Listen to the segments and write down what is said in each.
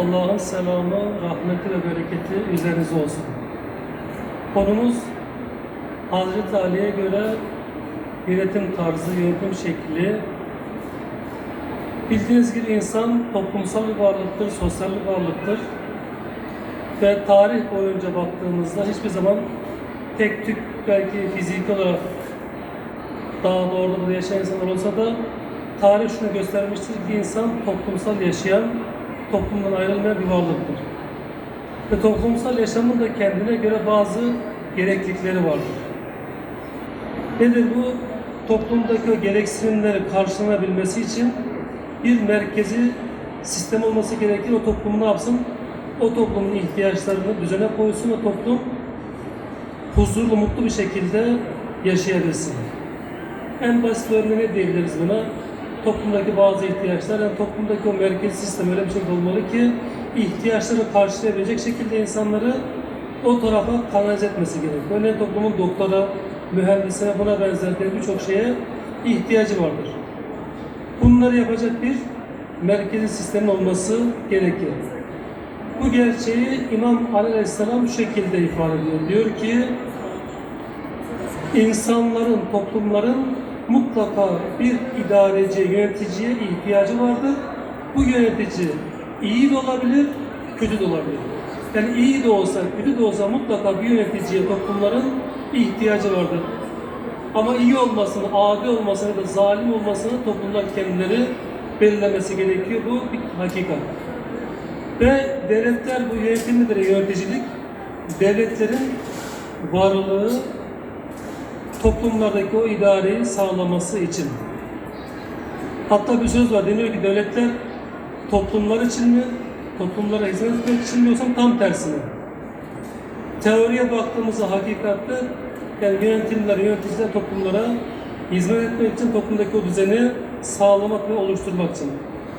Allah'ın selamı, rahmeti ve bereketi üzerinize olsun. Konumuz Hazreti Ali'ye göre yönetim tarzı, yönetim şekli. Bildiğiniz gibi insan toplumsal bir varlıktır, sosyal bir varlıktır. Ve tarih boyunca baktığımızda hiçbir zaman tek tük belki fiziki olarak dağda orada burada yaşayan insanlar olsa da tarih şunu göstermiştir ki insan toplumsal yaşayan, toplumdan ayrılmayan bir varlıktır. Ve toplumsal yaşamın da kendine göre bazı gereklilikleri vardır. Nedir bu? Toplumdaki o gereksinimleri karşılanabilmesi için bir merkezi sistem olması gerekir. O toplumu ne yapsın? O toplumun ihtiyaçlarını düzene koysun. O toplum huzurlu, mutlu bir şekilde yaşayabilsin. En basit örneği ne diyebiliriz buna? Toplumdaki bazı ihtiyaçlar, yani toplumdaki o merkezi sistem öyle bir şekilde olmalı ki ihtiyaçları karşılayabilecek şekilde insanları o tarafa kanalize etmesi gerekiyor. Örneğin toplumun doktora, mühendisine, buna benzer birçok şeye ihtiyacı vardır. Bunları yapacak bir merkezi sistemin olması gerekir. Bu gerçeği İmam Aleyhisselam şu şekilde ifade ediyor. Diyor ki, insanların, toplumların mutlaka bir idareci, yöneticiye ihtiyacı vardır. Bu yönetici iyi de olabilir, kötü de olabilir. Yani iyi de olsa, kötü de olsa mutlaka bir yöneticiye toplumların ihtiyacı vardır. Ama iyi olmasını, adi olmasını da zalim olmasını toplumlar kendileri belirlemesi gerekiyor. Bu bir hakikat. Ve devletler bu yönetimidir, yöneticilik. Devletlerin varlığı toplumlardaki o idareyi sağlaması için. Hatta bir söz var, deniyor ki devletler toplumlar için mi, toplumlara hizmet etmek için mi yoksa tam tersine. Teoriye baktığımızda hakikatte yani yönetimler, yöneticiler toplumlara hizmet etmek için toplumdaki o düzeni sağlamak ve oluşturmak için.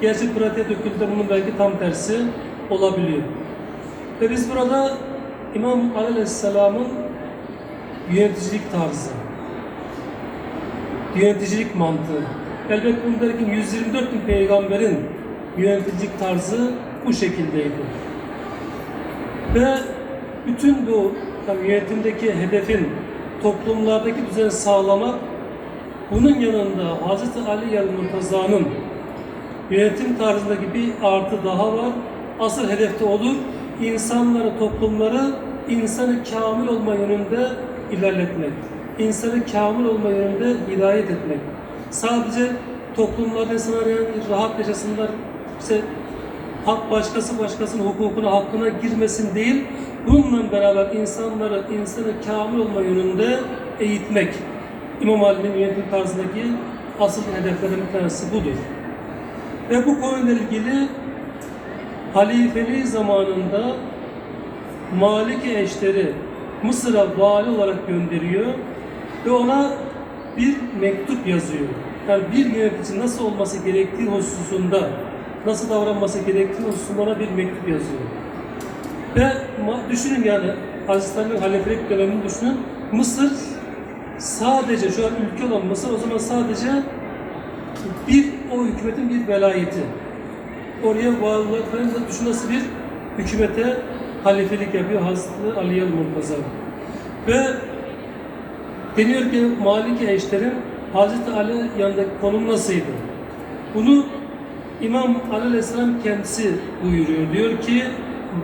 Gerçi pratiğe döküldüğünde bunun belki tam tersi olabiliyor. Ve biz burada İmam Aleyhisselam'ın yöneticilik tarzı, yöneticilik mantığı. Elbette bunu derken 124 bin peygamberin yöneticilik tarzı bu şekildeydi. Ve bütün bu tabii yönetimdeki hedefin toplumlardaki düzeni sağlamak, bunun yanında Hz. Ali Murtaza'nın yönetim tarzındaki bir artı daha var. Asıl hedefte olur, insanları, toplumları insanı kamil olma yönünde ilerletmek. İnsanı kamil olma yönünde hidayet etmek. Sadece toplumlarda insanlar yani rahat yaşasınlar, işte hak başkası başkasının hukukuna, hakkına girmesin değil, bununla beraber insanları, insanı kamil olma yönünde eğitmek. İmam Ali'nin yönetim tarzındaki asıl hedeflerden bir tanesi budur. Ve bu konuyla ilgili halifeliği zamanında Maliki eşleri Mısır'a vali olarak gönderiyor ve ona bir mektup yazıyor. Yani bir yönetici nasıl olması gerektiği hususunda, nasıl davranması gerektiği hususunda ona bir mektup yazıyor. Ve düşünün yani Hazreti Ali'nin halifelik dönemini düşünün. Mısır sadece şu an ülke olan Mısır o zaman sadece bir o hükümetin bir velayeti. Oraya bağlı falan da düşün nasıl bir hükümete halifelik yapıyor Hazreti Ali Murtaza. Ve deniyor ki Maliki eşlerin Hazreti Ali yanındaki konum nasıldı? Bunu İmam Ali Aleyhisselam kendisi buyuruyor. Diyor ki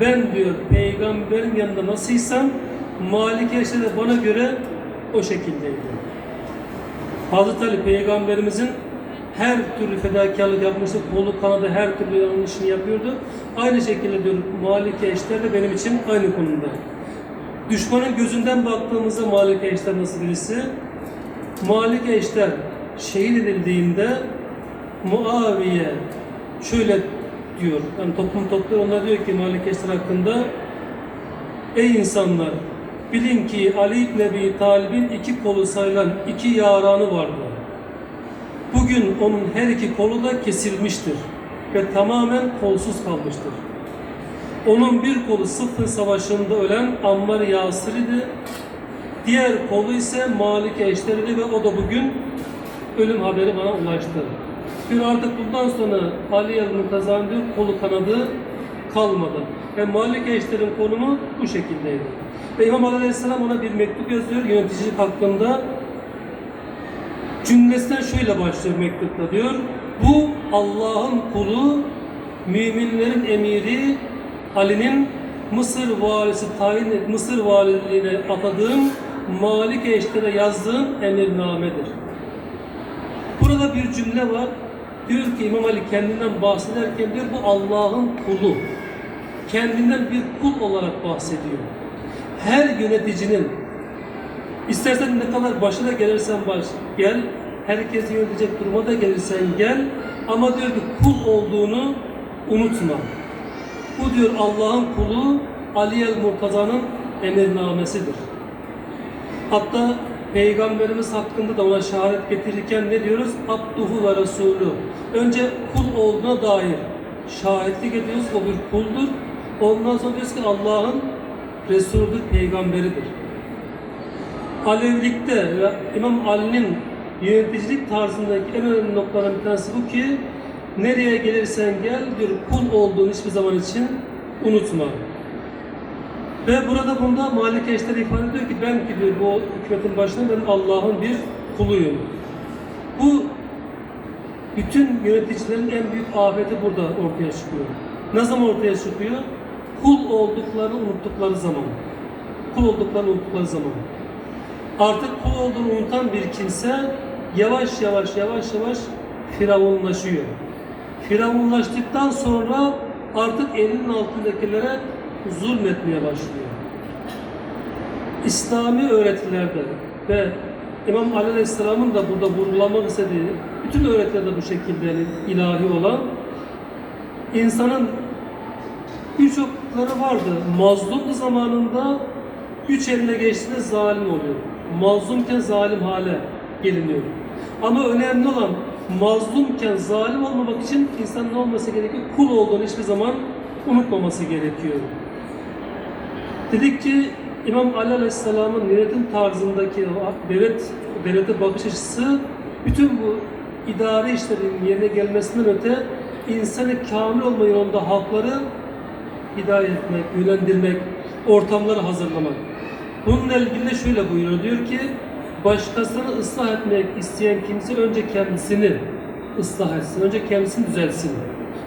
ben diyor peygamberin yanında nasılsam Maliki eşleri de bana göre o şekildeydi. Hazreti Ali peygamberimizin her türlü fedakarlık yapmıştı, kolu kanadı her türlü yanlışını yapıyordu. Aynı şekilde diyor Maliki eşler de benim için aynı konumda. Düşmanın gözünden baktığımızda Maliki eşler nasıl birisi? Maliki eşler şehit edildiğinde Muaviye şöyle diyor, yani toplum topluyor, onlar diyor ki Maliki eşler hakkında Ey insanlar! Bilin ki Ali İbn Ebi Talib'in iki kolu sayılan iki yaranı vardı. Bugün onun her iki kolu da kesilmiştir ve tamamen kolsuz kalmıştır. Onun bir kolu Sıffın Savaşı'nda ölen Ammar Yasir idi. Diğer kolu ise Malik Eşter'di ve o da bugün ölüm haberi bana ulaştı. Bir artık bundan sonra Ali Murtaza'nın diyor kolu kanadı kalmadı. Ve Malik eşlerin konumu bu şekildeydi. Ve İmam Aleyhisselam ona bir mektup yazıyor yöneticilik hakkında. Cümlesinden şöyle başlıyor mektupta diyor. Bu Allah'ın kulu, müminlerin emiri Ali'nin Mısır valisi tayin Mısır valiliğine atadığım Malik eşlere yazdığım emirnamedir. Burada bir cümle var. Diyor ki İmam Ali kendinden bahsederken diyor bu Allah'ın kulu. Kendinden bir kul olarak bahsediyor. Her yöneticinin istersen ne kadar başına gelirsen baş gel, herkesi yönetecek duruma da gelirsen gel ama diyor ki kul olduğunu unutma. Bu diyor Allah'ın kulu Ali el Murtaza'nın emirnamesidir. Hatta Peygamberimiz hakkında da ona şehadet getirirken ne diyoruz? Abduhu ve Resulü. Önce kul olduğuna dair şahitlik ediyoruz. O bir kuldur. Ondan sonra diyoruz ki Allah'ın Resulüdür, Peygamberidir. Alevilikte ve İmam Ali'nin yöneticilik tarzındaki en önemli noktalardan bir tanesi bu ki nereye gelirsen gel diyor kul olduğunu hiçbir zaman için unutma. Ve burada bunda Malik Eşler ifade ediyor ki ben ki diyor bu hükümetin başında ben Allah'ın bir kuluyum. Bu bütün yöneticilerin en büyük afeti burada ortaya çıkıyor. Ne zaman ortaya çıkıyor? Kul olduklarını unuttukları zaman. Kul olduklarını unuttukları zaman. Artık kul olduğunu unutan bir kimse yavaş yavaş yavaş yavaş firavunlaşıyor. Firavunlaştıktan sonra artık elinin altındakilere zulmetmeye başlıyor. İslami öğretilerde ve İmam Ali Aleyhisselam'ın da burada vurgulamak istediği bütün öğretilerde bu şekilde ilahi olan insanın birçokları vardı. Mazlumdu zamanında güç eline geçtiğinde zalim oluyor. Mazlumken zalim hale geliniyor. Ama önemli olan mazlumken zalim olmamak için insan ne olması gerekiyor? Kul olduğunu hiçbir zaman unutmaması gerekiyor. Dedik ki İmam Ali Aleyhisselam'ın yönetim tarzındaki o devlet, devlete bakış açısı bütün bu idari işlerin yerine gelmesinden öte insanı kamil olma yolunda halkları hidayet etmek, yönlendirmek, ortamları hazırlamak. Bununla ilgili de şöyle buyuruyor. Diyor ki başkasını ıslah etmek isteyen kimse önce kendisini ıslah etsin. Önce kendisini düzelsin.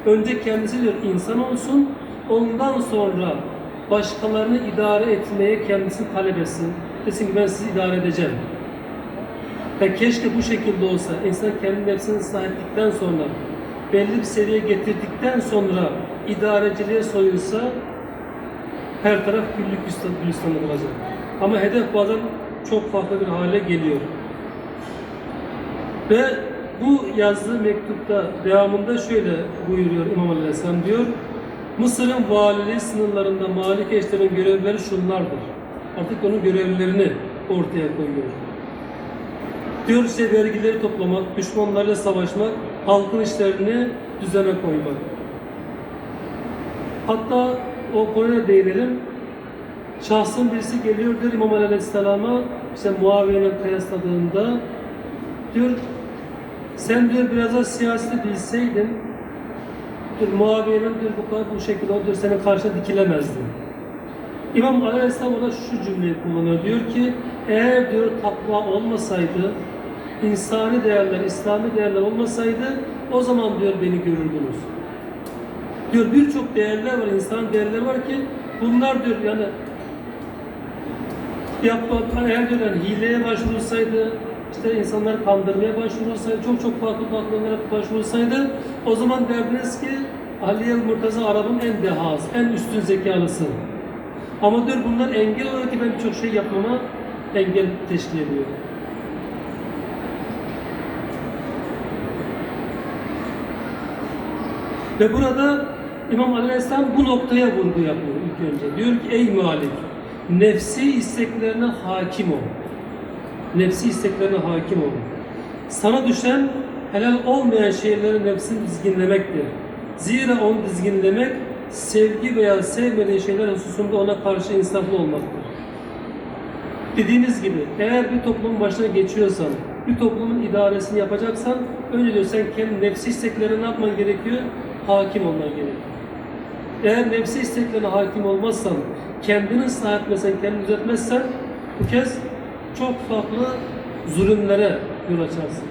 Önce kendisi diyor insan olsun. Ondan sonra başkalarını idare etmeye kendisini talep etsin. Desin ki ben sizi idare edeceğim. Ve keşke bu şekilde olsa. İnsan kendi nefsini ıslah ettikten sonra belli bir seviyeye getirdikten sonra idareciliğe soyulsa her taraf güllük gülistan- gülistanlık olacak. Ama hedef bazen çok farklı bir hale geliyor. Ve bu yazdığı mektupta devamında şöyle buyuruyor İmam Aleyhisselam diyor. Mısır'ın valiliği sınırlarında Malik eşlerin görevleri şunlardır. Artık onun görevlerini ortaya koyuyor. Diyor işte vergileri toplamak, düşmanlarla savaşmak, halkın işlerini düzene koymak. Hatta o konuya değinelim. Şahsın birisi geliyor diyor İmam Ali Aleyhisselam'a işte Muaviye'nin kıyasladığında diyor sen diyor biraz da siyaseti bilseydin diyor Muaviye'nin diyor bu kadar bu şekilde o diyor senin karşına dikilemezdin. İmam Ali Aleyhisselam orada şu cümleyi kullanıyor. Diyor ki eğer diyor takva olmasaydı insani değerler, İslami değerler olmasaydı o zaman diyor beni görürdünüz. Diyor birçok değerler var, insan değerleri var ki bunlar diyor yani yapma, eğer diyor yani hileye başvurulsaydı, işte insanları kandırmaya başvurulsaydı, çok çok farklı farklılara başvurulsaydı o zaman derdiniz ki Ali Murtaza Arap'ın en dehası, en üstün zekalısı. Ama diyor bunlar engel olarak ki ben birçok şey yapmama engel teşkil ediyor. Ve burada İmam Aleyhisselam bu noktaya vurgu yapıyor ilk önce. Diyor ki ey Malik nefsi isteklerine hakim ol. Nefsi isteklerine hakim ol. Sana düşen helal olmayan şeyleri nefsini dizginlemektir. Zira onu dizginlemek sevgi veya sevmediği şeyler hususunda ona karşı insaflı olmaktır. Dediğimiz gibi eğer bir toplumun başına geçiyorsan, bir toplumun idaresini yapacaksan önce diyor sen kendi nefsi isteklerine ne yapman gerekiyor? Hakim olman gerekiyor. Eğer nefsi isteklerine hakim olmazsan, kendini ıslah etmezsen, kendini düzeltmezsen bu kez çok farklı zulümlere yol açarsın.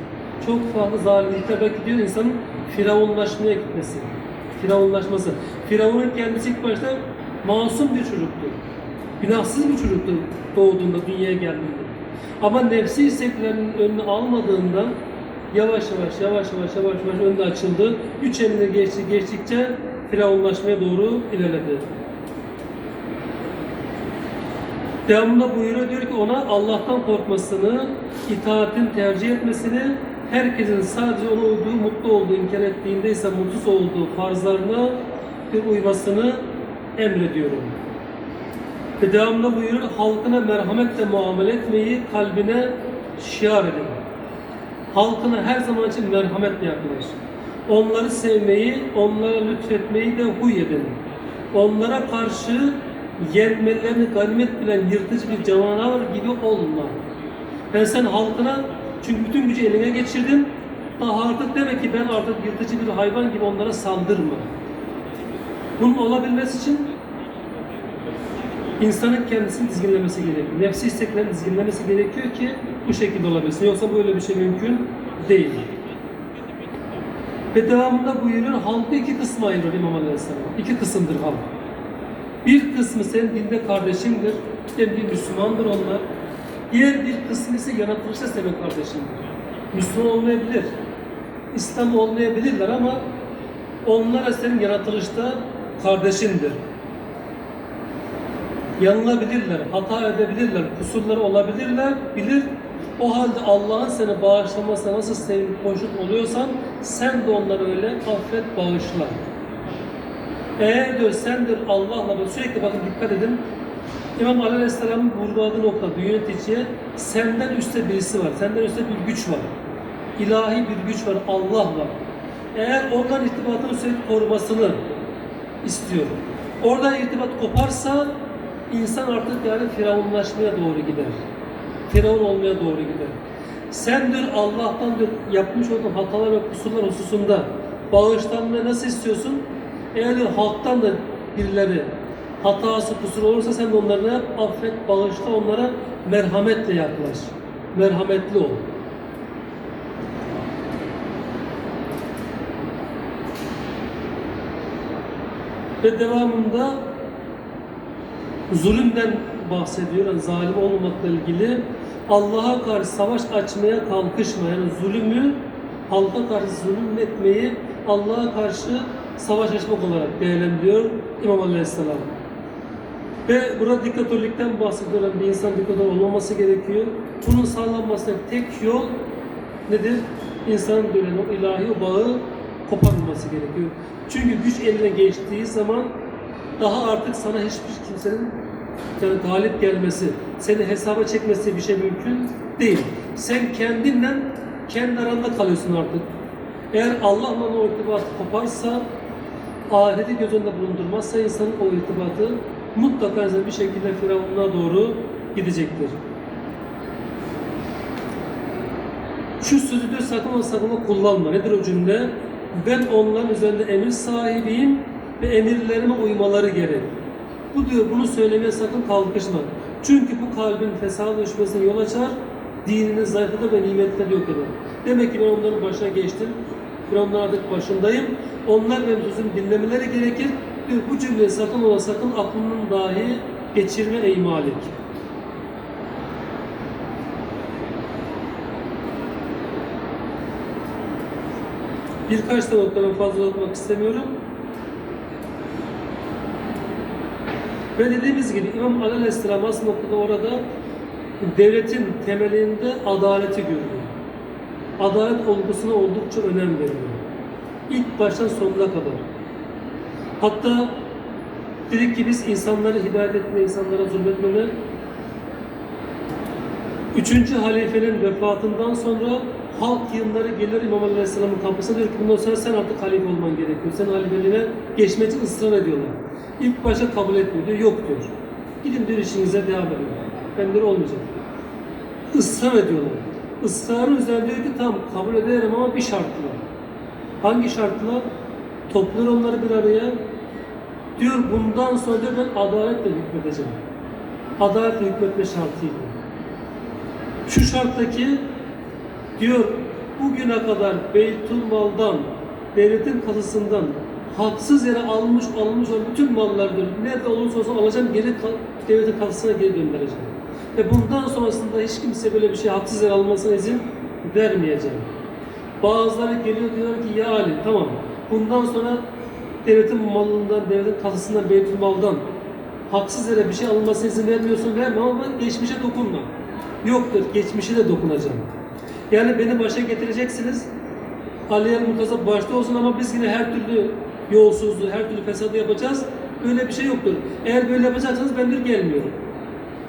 Çok farklı zalimlikler belki diyor insanın firavunlaşmaya gitmesi. Firavunlaşması. Firavunun kendisi ilk başta masum bir çocuktu. Günahsız bir çocuktu doğduğunda, dünyaya geldiğinde. Ama nefsi isteklerinin önünü almadığında yavaş yavaş, yavaş yavaş, yavaş yavaş önde açıldı. Güç eline geçti, geçtikçe firavunlaşmaya doğru ilerledi. Devamında buyuruyor diyor ki ona Allah'tan korkmasını, itaatin tercih etmesini, herkesin sadece ona uyduğu, mutlu olduğu, imkan ettiğinde ise mutsuz olduğu farzlarına bir uymasını emrediyorum. Ve devamında buyuruyor halkına merhametle muamele etmeyi kalbine şiar edin. Halkına her zaman için merhametle yaklaş. Onları sevmeyi, onlara lütfetmeyi de huy edin. Onlara karşı yenmelerini ganimet bilen yırtıcı bir canavar gibi olma. Yani sen halkına çünkü bütün gücü eline geçirdin. Daha artık demek ki ben artık yırtıcı bir hayvan gibi onlara saldırma. Bunun olabilmesi için insanın kendisini dizginlemesi gerekiyor. Nefsi isteklerini dizginlemesi gerekiyor ki bu şekilde olabilsin. Yoksa böyle bir şey mümkün değil. Ve devamında buyuruyor, halkı iki kısma ayırır İmam Aleyhisselam. İki kısımdır halk. Bir kısmı senin dinde kardeşindir, hem bir Müslümandır onlar. Diğer bir kısmı ise yaratılışta senin kardeşindir. Müslüman olmayabilir, İslam olmayabilirler ama onlara senin yaratılışta kardeşindir. Yanılabilirler, hata edebilirler, kusurları olabilirler, bilir. O halde Allah'ın seni bağışlamasına nasıl sevip hoşnut oluyorsan sen de onları öyle affet, bağışla. Eğer diyor sendir Allah'la sürekli bakın dikkat edin. İmam Ali Aleyhisselam'ın vurguladığı nokta bir yöneticiye senden üstte birisi var. Senden üstte bir güç var. İlahi bir güç var. Allah var. Eğer oradan irtibatını sürekli korumasını istiyor. Oradan irtibat koparsa insan artık yani firavunlaşmaya doğru gider. Firavun olmaya doğru gider. Sen diyor Allah'tan diyor yapmış olduğun hatalar ve kusurlar hususunda bağışlanmayı nasıl istiyorsun? Eğer diyor halktan da birileri hatası kusur olursa sen de onları ne yap? Affet, bağışla onlara merhametle yaklaş. Merhametli ol. Ve devamında zulümden bahsediyor. Yani zalim olmamakla ilgili Allah'a karşı savaş açmaya kalkışma. Yani zulümü halka karşı zulüm etmeyi Allah'a karşı savaş açmak olarak değerlendiriyor İmam Aleyhisselam. Ve burada diktatörlükten bahsediyor. Yani bir insan diktatör olmaması gerekiyor. Bunun sağlanmasına tek yol nedir? İnsanın dönen o ilahi bağı koparılması gerekiyor. Çünkü güç eline geçtiği zaman daha artık sana hiçbir kimsenin yani galip gelmesi, seni hesaba çekmesi bir şey mümkün değil. Sen kendinle kendi aranda kalıyorsun artık. Eğer Allah'la o irtibatı koparsa, ahireti göz önünde bulundurmazsa insanın o irtibatı mutlaka bir şekilde Firavun'a doğru gidecektir. Şu sözü diyor sakın ola sakın ola kullanma. Nedir o cümle? Ben onların üzerinde emir sahibiyim ve emirlerime uymaları gerek. Bu diyor bunu söylemeye sakın kalkışma. Çünkü bu kalbin fesada düşmesine yol açar, dinini zayıflatır ve nimetleri yok eder. Demek ki ben onların başına geçtim. Ben onların artık başındayım. Onlar benim sözümü dinlemeleri gerekir. Diyor, bu cümleyi sakın ola sakın aklının dahi geçirme ey Malik. Birkaç da noktadan fazla okumak istemiyorum. Ve dediğimiz gibi İmam Aleyhisselam aslında orada devletin temelinde adaleti görüyor. Adalet olgusuna oldukça önem veriyor. İlk baştan sonuna kadar. Hatta dedik ki biz insanları hidayet etme, insanlara zulmetmeme Üçüncü halifenin vefatından sonra halk yığınları gelir İmam Ali Aleyhisselam'ın kapısına diyor ki bundan sonra sen artık halife olman gerekiyor. Sen halifeliğine geçmek için ısrar ediyorlar. İlk başta kabul etmiyor diyor. Yok diyor. Gidin diyor işinize devam edin. Ben diyor olmayacak. Israr ediyorlar. Israrın üzerine diyor ki tamam kabul ederim ama bir şartla. Hangi şartla? Toplar onları bir araya. Diyor bundan sonra diyor ben adaletle hükmedeceğim. Adaletle hükmetme şartıyla. Şu şarttaki diyor bugüne kadar Beytülmal'dan, devletin kasasından haksız yere almış alınmış olan bütün mallardır. Nerede olursa olsun alacağım geri devletin kasasına geri göndereceğim. Ve bundan sonrasında hiç kimse böyle bir şey haksız yere almasına izin vermeyeceğim. Bazıları geliyor diyor ki ya Ali tamam bundan sonra devletin malından, devletin kasasından, Beytülmal'dan haksız yere bir şey alınmasına izin vermiyorsun verme ama geçmişe dokunma. Yoktur, geçmişe de dokunacağım. Yani beni başa getireceksiniz. Aliye Murtaza başta olsun ama biz yine her türlü yolsuzluğu, her türlü fesadı yapacağız. Böyle bir şey yoktur. Eğer böyle yapacaksanız ben bir gelmiyorum.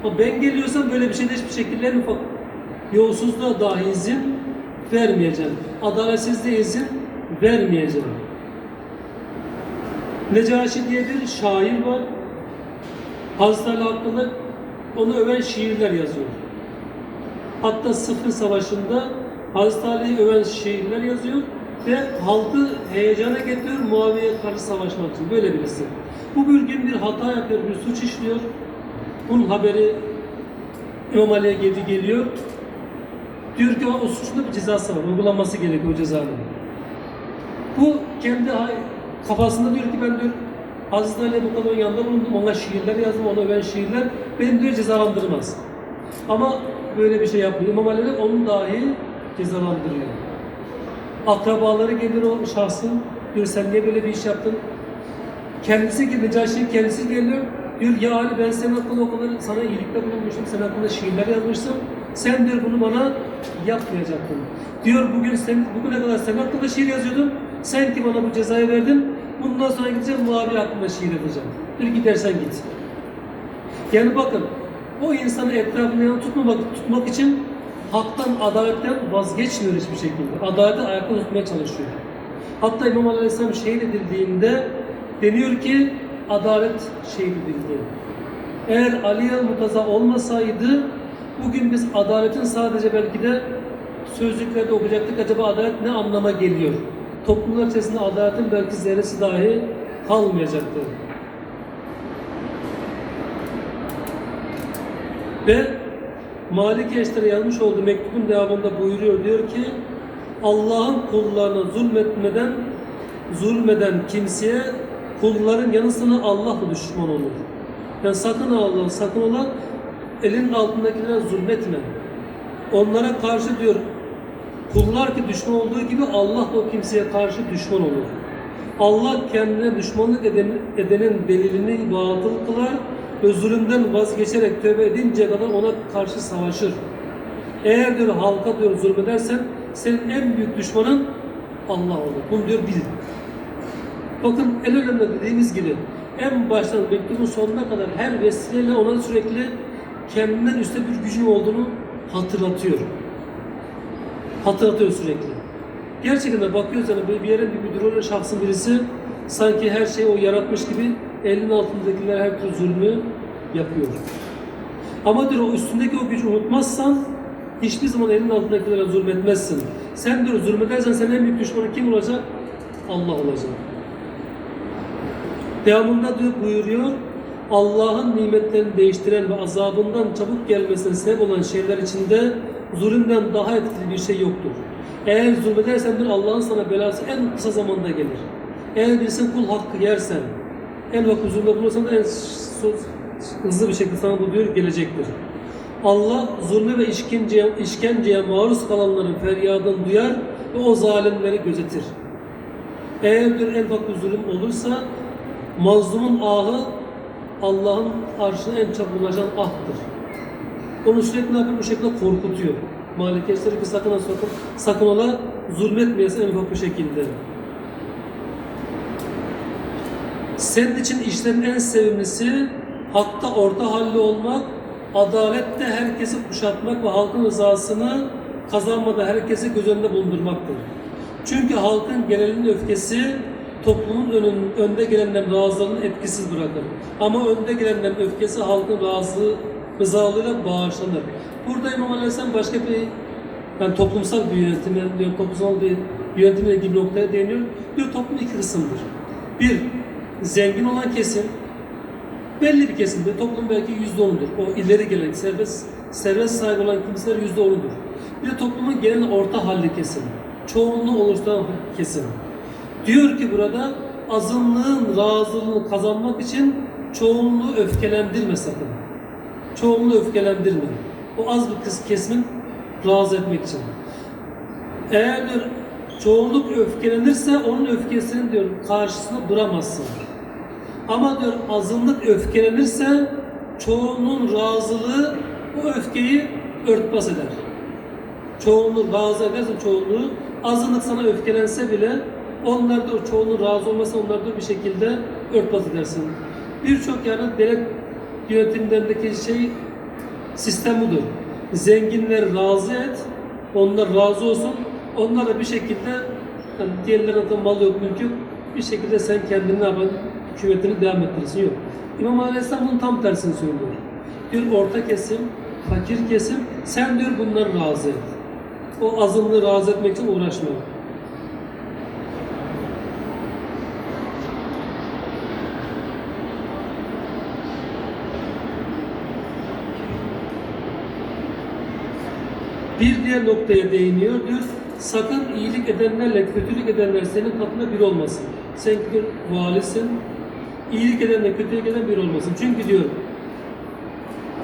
Ama ben geliyorsam böyle bir şeyde hiçbir şekilde en ufak yolsuzluğa dahi izin vermeyeceğim. Adaletsizliğe izin vermeyeceğim. Necaşi diye bir şair var. Hazreti Ali hakkında onu öven şiirler yazıyor. Hatta Sıfır Savaşı'nda Hazreti Ali'yi öven şiirler yazıyor ve halkı heyecana getiriyor Muaviye'ye karşı savaşmak için. Böyle birisi. Bu bir gün bir hata yapıyor, bir suç işliyor. Bunun haberi İmam Ali'ye geri geliyor. Diyor ki o suçunda bir cezası var, uygulanması gerekiyor o cezanın. Bu kendi kafasında diyor ki ben diyor Hazreti Ali'ye bu kadar yanında bulundum, ona şiirler yazdım, ona öven şiirler, beni diyor cezalandırmaz. Ama böyle bir şey yapmıyor. İmam Ali onu dahi cezalandırıyor. Akrabaları gelir o şahsın, diyor sen niye böyle bir iş yaptın? Kendisi gibi, Necaşi kendisi geliyor, diyor ya Ali ben senin hakkında o sana iyilikte bulunmuştum, senin hakkında şiirler yazmıştım. Sen diyor bunu bana yapmayacaktın. Diyor bugün sen, bugüne kadar senin hakkında şiir yazıyordum, sen ki bana bu cezayı verdin, bundan sonra gideceğim Muaviye hakkında şiir yazacağım. Diyor gidersen git. Yani bakın o insanı etrafında yanı tutmamak, tutmak için haktan, adaletten vazgeçmiyor hiçbir şekilde. Adaleti ayakta tutmaya çalışıyor. Hatta İmam Aleyhisselam şehit edildiğinde deniyor ki adalet şehit edildi. Eğer Ali Murtaza olmasaydı bugün biz adaletin sadece belki de sözlüklerde okuyacaktık. Acaba adalet ne anlama geliyor? Toplumlar içerisinde adaletin belki zerresi dahi kalmayacaktı. Ve Malik Eşter'e yazmış olduğu mektubun devamında buyuruyor diyor ki Allah'ın kullarına zulmetmeden zulmeden kimseye kulların yanı sıra Allah düşman olur. Yani sakın Allah, sakın ola elin altındakilere zulmetme. Onlara karşı diyor kullar ki düşman olduğu gibi Allah da o kimseye karşı düşman olur. Allah kendine düşmanlık eden, edenin delilini batıl kılar ve zulümden vazgeçerek tövbe edinceye kadar ona karşı savaşır. Eğer diyor halka diyor zulmedersen senin en büyük düşmanın Allah olur. Bunu diyor bil. Bakın en önemli dediğimiz gibi en baştan mektubun sonuna kadar her vesileyle ona sürekli kendinden üstte bir gücün olduğunu hatırlatıyor. Hatırlatıyor sürekli. Gerçekten de bakıyoruz yani bir yerin bir müdür şahsın birisi sanki her şeyi o yaratmış gibi elinin altındakiler her türlü zulmü yapıyor. Ama diyor o üstündeki o gücü unutmazsan hiçbir zaman elinin altındakilere zulmetmezsin. Sen diyor zulmedersen senin en büyük düşmanın kim olacak? Allah olacak. Devamında diyor buyuruyor Allah'ın nimetlerini değiştiren ve azabından çabuk gelmesine sebep olan şeyler içinde zulümden daha etkili bir şey yoktur. Eğer zulmedersen diyor Allah'ın sana belası en kısa zamanda gelir. Eğer birisinin kul hakkı yersen, en vakit zulümde bulursan da en hızlı bir şekilde sana bu diyor gelecektir. Allah zulmü ve işkenceye, işkenceye maruz kalanların feryadını duyar ve o zalimleri gözetir. Eğer bir en ufak zulüm olursa mazlumun ahı Allah'ın arşına en çabuk ulaşan ahtır. Onu sürekli yapıyor? Bu şekilde korkutuyor. Malik ki sakın sakın, sakın ola zulmetmeyesin en ufak bir şekilde. Senin için işlerin en sevimlisi hakta orta halli olmak, adalette herkesi kuşatmak ve halkın rızasını kazanmada herkesi göz önünde bulundurmaktır. Çünkü halkın genelinin öfkesi toplumun önün, önde gelenlerin razılığını etkisiz bırakır. Ama önde gelenlerin öfkesi halkın razı, rızalığıyla bağışlanır. Burada İmam Aleyhisselam başka bir yani toplumsal bir yönetime, diyor, toplumsal bir yönetimle ilgili noktaya değiniyor. Diyor toplum iki kısımdır. Bir, zengin olan kesim belli bir kesimde toplum belki yüzde onudur. O ileri gelen serbest, serbest sahibi olan kimseler yüzde onudur. Bir de toplumun genel orta halli kesim. Çoğunluğu oluşturan kesim. Diyor ki burada azınlığın razılığını kazanmak için çoğunluğu öfkelendirme sakın. Çoğunluğu öfkelendirme. O az bir kız kesimin razı etmek için. Eğer diyor çoğunluk öfkelenirse onun öfkesinin diyor karşısında duramazsın. Ama diyor azınlık öfkelenirse çoğunluğun razılığı o öfkeyi örtbas eder. Çoğunluğu razı ederse çoğunluğu azınlık sana öfkelense bile onlar o çoğunluğun razı olmasa onlar da bir şekilde örtbas edersin. Birçok yani devlet yönetimlerindeki şey sistem budur. Zenginleri razı et, onlar razı olsun, onlar da bir şekilde yani diğerlerine mal yok, mülk yok, bir şekilde sen kendini ne yapan, hükümetini devam ettirirsin yok. İmam Aleyhisselam bunun tam tersini söylüyor. Diyor orta kesim, fakir kesim, sen diyor bunları razı et. O azınlığı razı etmek için uğraşma. Bir diğer noktaya değiniyor. Diyor sakın iyilik edenlerle kötülük edenler senin katında bir olmasın. Sen diyor valisin. İyilik edenle kötülük eden bir olmasın. Çünkü diyor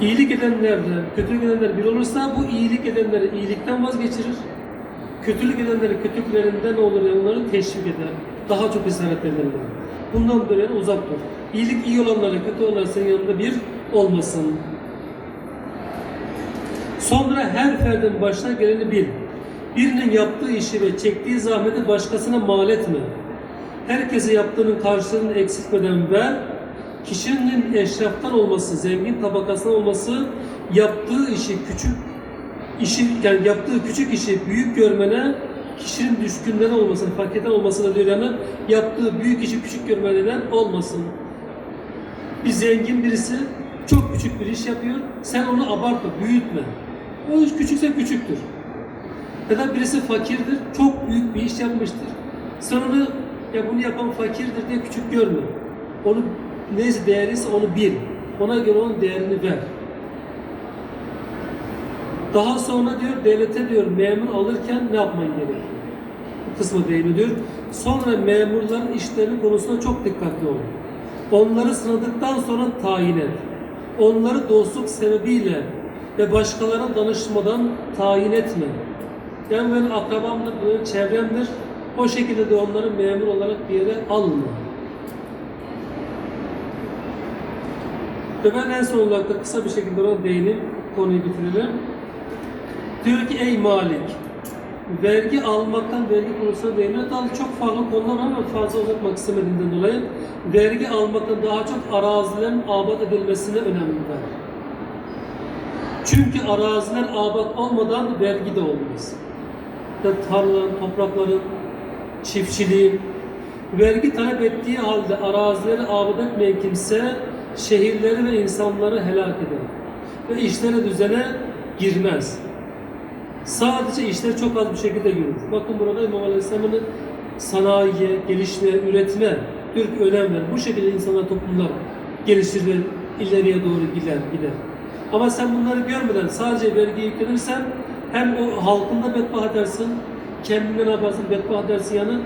iyilik edenlerle kötülük edenler bir olursa bu iyilik edenleri iyilikten vazgeçirir. Kötülük edenleri kötülüklerinden olur yani onları teşvik eder. Daha çok isaret ederler. Bundan dolayı uzak dur. İyilik iyi olanlara kötü olanlara senin yanında bir olmasın. Sonra her ferdin başına geleni bil. Birinin yaptığı işi ve çektiği zahmeti başkasına mal etme. Herkese yaptığının karşılığını eksiltmeden ver. Kişinin eşraftan olması, zengin tabakasından olması, yaptığı işi küçük işi yani yaptığı küçük işi büyük görmene kişinin düşkünden olmasın, fakirden olmasına diyor yani yaptığı büyük işi küçük görmeden olmasın. Bir zengin birisi çok küçük bir iş yapıyor. Sen onu abartma, büyütme. O iş küçükse küçüktür. Ya da birisi fakirdir, çok büyük bir iş yapmıştır. Sen onu ya bunu yapan fakirdir diye küçük görme. Onu neyse değerliyse onu bil. Ona göre onun değerini ver. Daha sonra diyor devlete diyor memur alırken ne yapman gerekiyor? Bu kısma değiniyor. Sonra memurların işlerinin konusunda çok dikkatli ol. Onları sınadıktan sonra tayin et. Onları dostluk sebebiyle ve başkalarına danışmadan tayin etme. Yani benim akrabamdır, böyle çevremdir. O şekilde de onları memur olarak bir yere alma. Ve ben en son olarak da kısa bir şekilde ona değinip konuyu bitirelim. Diyor ki ey Malik, vergi almaktan vergi konusuna değiniyor. Daha çok farklı konular ama fazla uzatmak istemediğimden dolayı vergi almaktan daha çok arazilerin abat edilmesine önem ver. Çünkü araziler abat olmadan vergi de olmaz. Yani tarlaların, toprakların, çiftçiliğin, vergi talep ettiği halde arazileri abat etmeyen kimse şehirleri ve insanları helak eder. Ve işlere düzene girmez. Sadece işler çok az bir şekilde yürür. Bakın burada İmam Aleyhisselam'ın sanayiye, gelişme, üretme, Türk önem ver. Bu şekilde insanlar, toplumlar gelişir ve ileriye doğru gider. gider. Ama sen bunları görmeden sadece vergi yüklenirsen hem o halkında bedbaht edersin, kendine ne yaparsın, bedbaht edersin yanı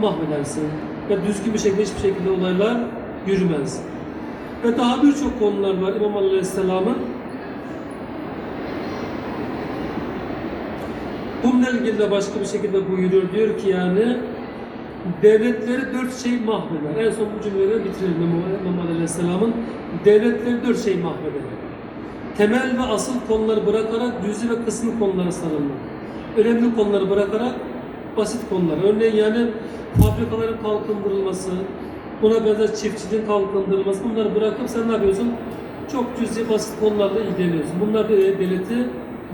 mahvedersin. Ve düzgün bir şekilde hiçbir şekilde olaylar yürümez. Ve daha birçok konular var İmam Aleyhisselam'ın Bununla ilgili de başka bir şekilde buyuruyor. Diyor ki yani devletleri dört şey mahveder. En son bu cümleleri bitirelim Muhammed Aleyhisselam'ın. Devletleri dört şey mahveder. Temel ve asıl konuları bırakarak cüzi ve kısmi konulara sarılmak. Önemli konuları bırakarak basit konular. Örneğin yani fabrikaların kalkındırılması, buna benzer çiftçiliğin kalkındırılması bunları bırakıp sen ne yapıyorsun? Çok cüzi basit konularla ilgileniyorsun. Bunlar devleti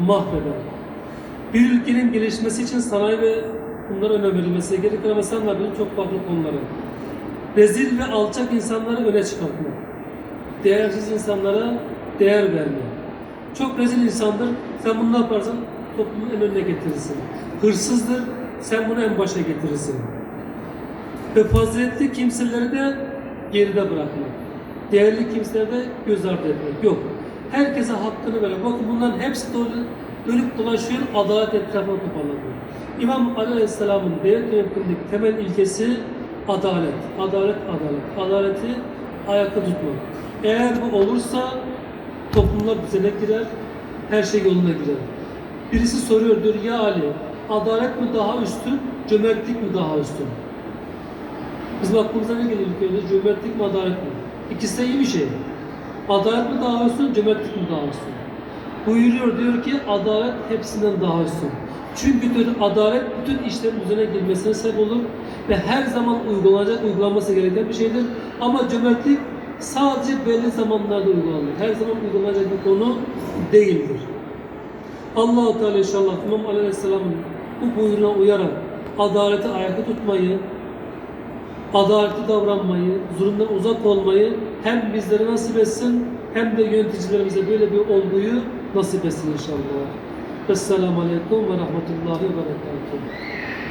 mahveder. Bir ülkenin gelişmesi için sanayi ve bunlara önem verilmesi gerekir ama sen ne yapıyorsun? Çok farklı konuları. Rezil ve alçak insanları öne çıkartmak. Değersiz insanlara değer verme. Çok rezil insandır. Sen bunu ne yaparsan toplumun en önüne getirirsin. Hırsızdır. Sen bunu en başa getirirsin. Ve faziletli kimseleri de geride bırakmak. Değerli kimseleri de göz ardı etmek. Yok. Herkese hakkını vermek. Bakın bunların hepsi dolu, dönüp dolaşıyor, adalet etrafına toparlanıyor. İmam Aleyhisselam'ın devlet yönetimindeki temel ilkesi adalet. Adalet, adalet. Adaleti ayakta tutmak. Eğer bu olursa toplumlar düzene girer, her şey yoluna girer. Birisi soruyor diyor ya Ali, adalet mi daha üstün, cömertlik mi daha üstün? Bizim aklımıza ne geliyor ilk? Cömertlik mi, adalet mi? İkisi de iyi bir şey. Adalet mi daha üstün, cömertlik mi daha üstün? Buyuruyor diyor ki adalet hepsinden daha üstün. Çünkü diyor adalet bütün işlerin düzene girmesine sebep olur ve her zaman uygulanacak, uygulanması gereken bir şeydir. Ama cömertlik sadece belli zamanlarda uygulanır. Her zaman uygulanacak bir konu değildir. Allah-u Teala inşallah İmam Aleyhisselam'ın bu buyruğuna uyarak adaleti ayakta tutmayı, adaletli davranmayı, zulümden uzak olmayı hem bizlere nasip etsin hem de yöneticilerimize böyle bir olguyu nasip etsin inşallah. Esselamu Aleyküm ve Rahmetullahi ve Berekatuhu.